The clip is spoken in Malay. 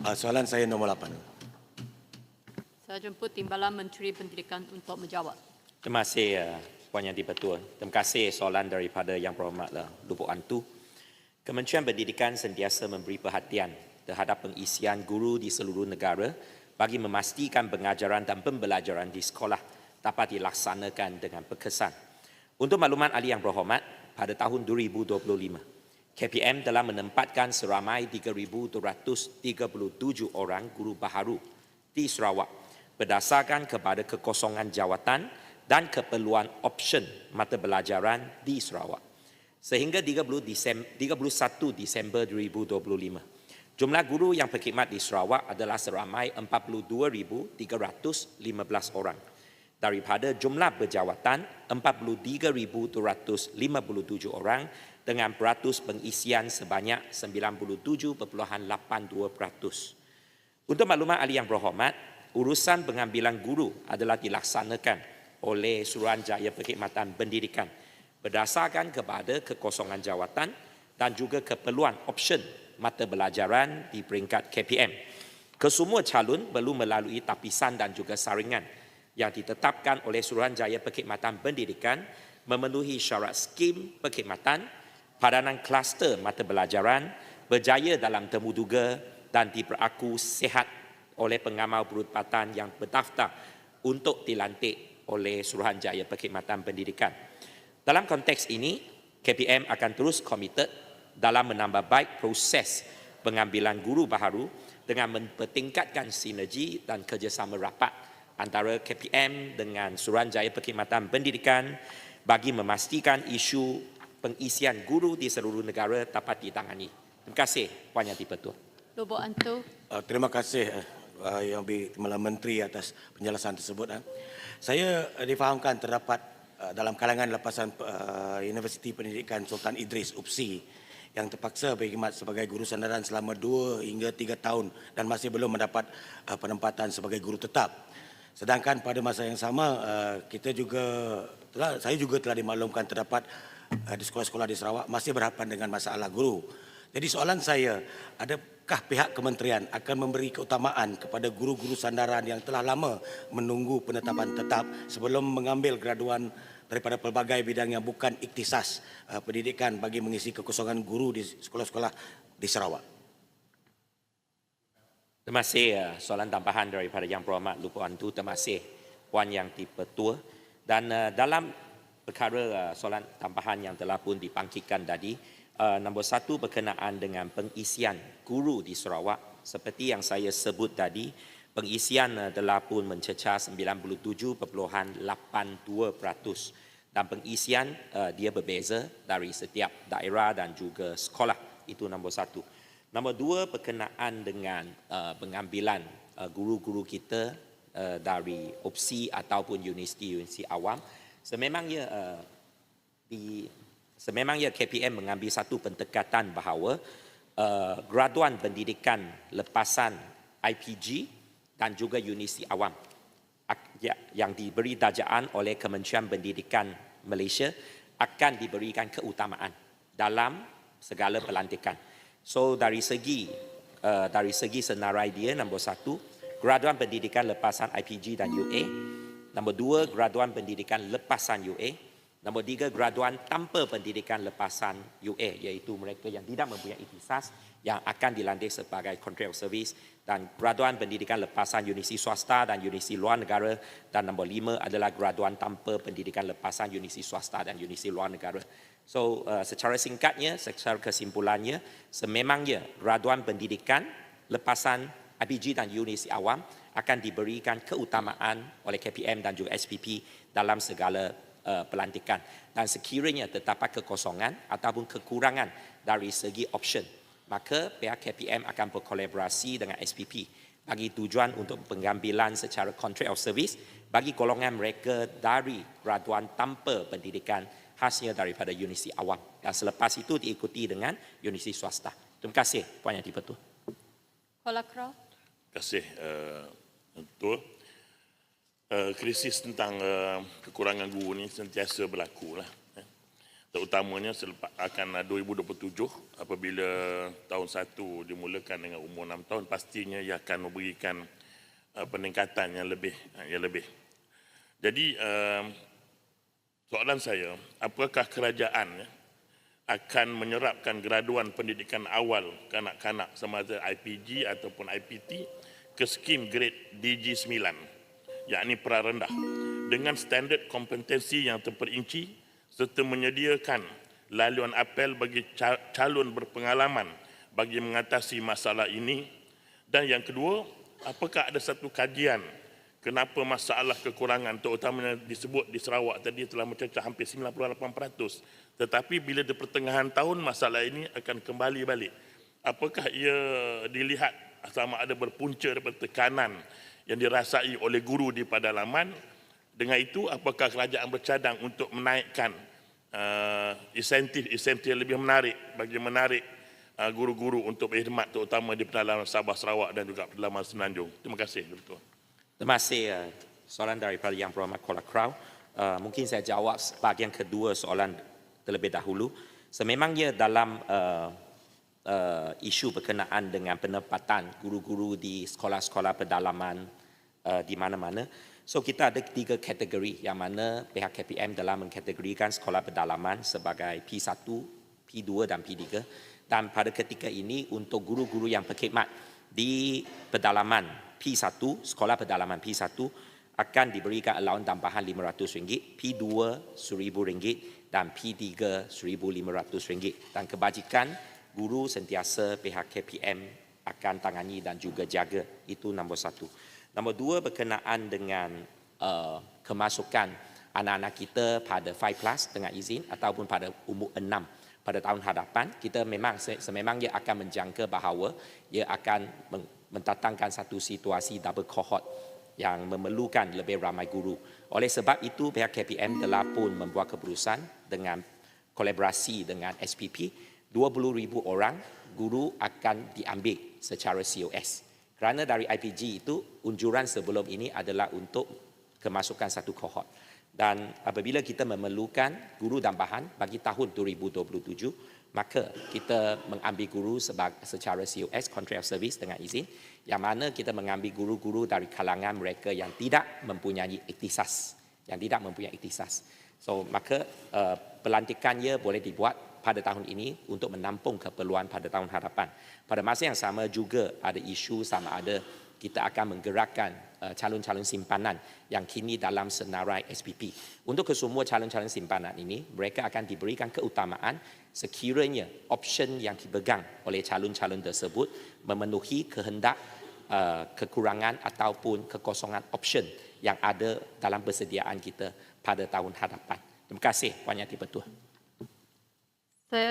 Uh, soalan saya nombor 8. Saya jemput Timbalan Menteri Pendidikan untuk menjawab. Terima kasih uh, Puan Yang Di-Pertua. Terima kasih soalan daripada Yang Berhormatlah Lubuk Antu. Kementerian Pendidikan sentiasa memberi perhatian terhadap pengisian guru di seluruh negara bagi memastikan pengajaran dan pembelajaran di sekolah dapat dilaksanakan dengan berkesan. Untuk makluman ahli yang berhormat, pada tahun 2025, KPM telah menempatkan seramai 3,237 orang guru baharu di Sarawak berdasarkan kepada kekosongan jawatan dan keperluan option mata pelajaran di Sarawak. Sehingga 30 Disem 31 Disember 2025, jumlah guru yang berkhidmat di Sarawak adalah seramai 42,315 orang. Daripada jumlah berjawatan 43,257 orang dengan peratus pengisian sebanyak 97.82%. Untuk maklumat ahli yang berhormat, urusan pengambilan guru adalah dilaksanakan oleh Suruhanjaya Perkhidmatan Pendidikan berdasarkan kepada kekosongan jawatan dan juga keperluan option mata pelajaran di peringkat KPM. Kesemua calon perlu melalui tapisan dan juga saringan yang ditetapkan oleh Suruhanjaya Perkhidmatan Pendidikan memenuhi syarat skim perkhidmatan, padanan kluster mata pelajaran, berjaya dalam temuduga dan diperaku sihat oleh pengamal berutpatan yang berdaftar untuk dilantik oleh Suruhanjaya Perkhidmatan Pendidikan. Dalam konteks ini, KPM akan terus komited dalam menambah baik proses pengambilan guru baharu dengan mempertingkatkan sinergi dan kerjasama rapat antara KPM dengan Suruhanjaya Perkhidmatan Pendidikan bagi memastikan isu pengisian guru di seluruh negara dapat ditangani. Terima kasih Puan Yang Di-Pertua. Lubuk Antu, Uh, terima kasih uh, Yang Timbalan Menteri atas penjelasan tersebut. Uh. Saya uh, difahamkan terdapat uh, dalam kalangan lepasan uh, Universiti Pendidikan Sultan Idris UPSI yang terpaksa berkhidmat sebagai guru sandaran selama 2 hingga 3 tahun dan masih belum mendapat uh, penempatan sebagai guru tetap. Sedangkan pada masa yang sama uh, kita juga telah, saya juga telah dimaklumkan terdapat uh, di sekolah-sekolah di Sarawak masih berhadapan dengan masalah guru. Jadi soalan saya, adakah pihak kementerian akan memberi keutamaan kepada guru-guru sandaran yang telah lama menunggu penetapan tetap sebelum mengambil graduan daripada pelbagai bidang yang bukan iktisas uh, pendidikan bagi mengisi kekosongan guru di sekolah-sekolah di Sarawak? Terima kasih uh, soalan tambahan daripada Yang Berhormat Lupu Antu. Terima kasih Puan Yang Di-Pertua. Dan uh, dalam perkara uh, soalan tambahan yang telah pun dibangkitkan tadi, uh, nombor satu berkenaan dengan pengisian guru di Sarawak. Seperti yang saya sebut tadi, pengisian uh, telah pun mencecah 97.82% dan pengisian uh, dia berbeza dari setiap daerah dan juga sekolah. Itu nombor satu. Nombor dua berkenaan dengan uh, pengambilan uh, guru-guru kita uh, dari opsi ataupun universiti-universiti awam. Sememangnya uh, di sememangnya KPM mengambil satu pendekatan bahawa uh, graduan pendidikan lepasan IPG dan juga universiti awam ya- yang diberi dajaan oleh Kementerian Pendidikan Malaysia akan diberikan keutamaan dalam segala pelantikan. So dari segi uh, dari segi senarai dia nombor satu graduan pendidikan lepasan IPG dan UA, nombor dua graduan pendidikan lepasan UA, nombor tiga graduan tanpa pendidikan lepasan UA iaitu mereka yang tidak mempunyai ikhtisas yang akan dilantik sebagai contract of service. Dan graduan pendidikan lepasan universiti swasta dan universiti luar negara. Dan nombor lima adalah graduan tanpa pendidikan lepasan universiti swasta dan universiti luar negara. So uh, secara singkatnya, secara kesimpulannya, sememangnya graduan pendidikan lepasan IPG dan universiti awam akan diberikan keutamaan oleh KPM dan juga SPP dalam segala uh, pelantikan. Dan sekiranya terdapat kekosongan ataupun kekurangan dari segi option, maka pihak KPM akan berkolaborasi dengan SPP bagi tujuan untuk pengambilan secara contract of service bagi golongan mereka dari graduan tanpa pendidikan khasnya daripada universiti awam. Dan selepas itu diikuti dengan universiti swasta. Terima kasih Puan Yang Di-Pertua. Terima kasih uh, Ketua. Uh, krisis tentang uh, kekurangan guru ini sentiasa berlaku lah. eh. terutamanya selepas akan 2027 apabila tahun 1 dimulakan dengan umur 6 tahun pastinya ia akan memberikan peningkatan yang lebih yang lebih. Jadi soalan saya, apakah kerajaan akan menyerapkan graduan pendidikan awal kanak-kanak sama ada IPG ataupun IPT ke skim grade DG9 yakni prarendah dengan standard kompetensi yang terperinci serta menyediakan laluan apel bagi ca- calon berpengalaman bagi mengatasi masalah ini. Dan yang kedua apakah ada satu kajian kenapa masalah kekurangan terutamanya disebut di Sarawak tadi telah mencecah hampir 98% tetapi bila di pertengahan tahun masalah ini akan kembali balik? Apakah ia dilihat sama ada berpunca daripada tekanan yang dirasai oleh guru di pedalaman dengan itu apakah kerajaan bercadang untuk menaikkan uh, insentif-insentif lebih menarik bagi menarik uh, guru-guru untuk berkhidmat terutama di pedalaman Sabah Sarawak dan juga pedalaman Semenanjung terima kasih Dr. Terima kasih uh, soalan daripada Yang Berhormat Kuala Krau. Uh, mungkin saya jawab bahagian kedua soalan terlebih dahulu. Sememangnya dalam uh, uh, isu berkenaan dengan penempatan guru-guru di sekolah-sekolah pedalaman uh, di mana-mana. So kita ada tiga kategori yang mana pihak KPM telah mengkategorikan sekolah pedalaman sebagai P1, P2 dan P3. Dan pada ketika ini untuk guru-guru yang berkhidmat di pedalaman P1, sekolah pedalaman P1 akan diberikan allowance tambahan RM500, P2 RM1,000 dan P3 RM1,500. Dan kebajikan guru sentiasa pihak KPM akan tangani dan juga jaga. Itu nombor satu. Nombor dua berkenaan dengan uh, kemasukan anak-anak kita pada 5 plus dengan izin ataupun pada umur 6 pada tahun hadapan kita memang se- sememangnya akan menjangka bahawa ia akan mendatangkan satu situasi double cohort yang memerlukan lebih ramai guru. Oleh sebab itu pihak KPM telah pun membuat keputusan dengan kolaborasi dengan SPP 20,000 orang guru akan diambil secara COS. Kerana dari IPG itu unjuran sebelum ini adalah untuk kemasukan satu kohort. Dan apabila kita memerlukan guru tambahan bagi tahun 2027, maka kita mengambil guru secara COS, Contract of Service dengan izin, yang mana kita mengambil guru-guru dari kalangan mereka yang tidak mempunyai iktisas, yang tidak mempunyai iktisas. So, maka uh, pelantikannya boleh dibuat pada tahun ini untuk menampung keperluan pada tahun hadapan. Pada masa yang sama juga ada isu sama ada kita akan menggerakkan uh, calon-calon simpanan yang kini dalam senarai SPP. Untuk kesemua calon-calon simpanan ini, mereka akan diberikan keutamaan sekiranya option yang dipegang oleh calon-calon tersebut memenuhi kehendak uh, kekurangan ataupun kekosongan option yang ada dalam persediaan kita pada tahun hadapan. Terima kasih Yang Dipertua. Saya